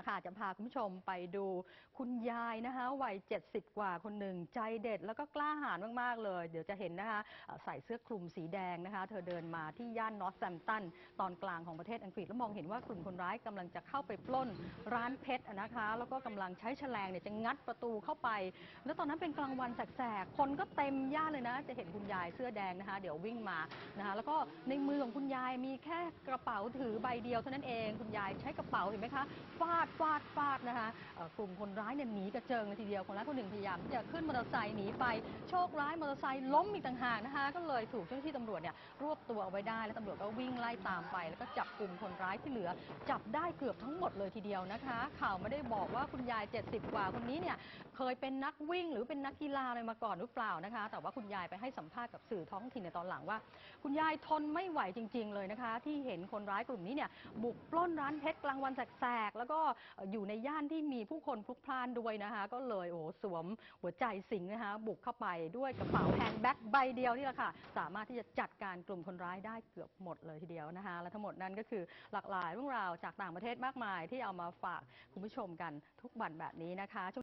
ละค่ะจะพาคุณผู้ชมไปดูคุณยายนะคะวัย 70 กว่าคนหนึ่งใจเด็ดแล้วก็กล้าหาญมาก ๆ เลย เดี๋ยวจะเห็นนะคะใส่เสื้อคลุมสีแดงนะคะ เธอเดินมาที่ย่านนอร์ทแซมตันตอนกลางของประเทศอังกฤษ แล้วมองเห็นว่ากลุ่มคนร้ายกำลังจะเข้าไปปล้นร้านเพชรนะคะ แล้วก็กำลังใช้แฉลงเนี่ยจะงัดประตูเข้าไป แล้วตอนนั้นเป็นกลางวันแสกๆคนก็เต็มย่านเลยนะ จะเห็นคุณยายเสื้อแดงนะคะ เดี๋ยววิ่งมานะคะแล้วก็ในมือของคุณยายมีแค่กระเป๋าถือใบเดียวเท่านั้นเอง คุณยายใช้กระเป๋าเห็นไหมคะฟาดฟาดฟาดนะคะกลุ่มคนร้ายเนี่ยหนีกระเจิงเลยทีเดียวคนร้ายคนหนึ่งพยายามที่จะขึ้นมอเตอร์ไซค์หนีไปโชคร้ายมอเตอร์ไซค์ล้มอีกต่างหากนะคะก็เลยถูกเจ้าหน้าที่ตำรวจเนี่ยรวบตัวเอาไว้ได้ แล้วตำรวจก็วิ่งไล่ตามไป แล้วก็จับกลุ่มคนร้ายที่เหลือ จับได้เกือบทั้งหมดเลยทีเดียวนะคะ ข่าวไม่ได้บอกว่าคุณยาย 70 กว่าคนนี้เนี่ยเคยเป็นนักวิ่งหรือเป็นนักกีฬาอะไรมาก่อนหรือเปล่านะคะ แต่ว่าคุณยายไปให้สัมภาษณ์กับสื่อท้องถิ่นในตอนหลังว่า คุณยายทนไม่ไหวจริง ๆ เลยนะคะ ที่เห็นคนร้ายกลุ่มนี้เนี่ยบุกปล้นร้านเพชรกลางวันแสกๆแล้วก็อยู่ในย่านที่มีผู้คนพลุกพล่านด้วยนะคะ ก็เลยโอ้โหสวมหัวใจสิงนะคะ บุกเข้าไปด้วยกระเป๋าแฮนด์แบ็กใบเดียวนี่แหละค่ะ สามารถที่จะจัดการกลุ่มคนร้ายได้เกือบหมดเลยทีเดียวนะคะ และทั้งหมดนั้นก็คือหลากหลายเรื่องราวจากต่างประเทศมากมายที่เอามาฝากคุณผู้ชมกันทุกวันแบบนี้นะคะ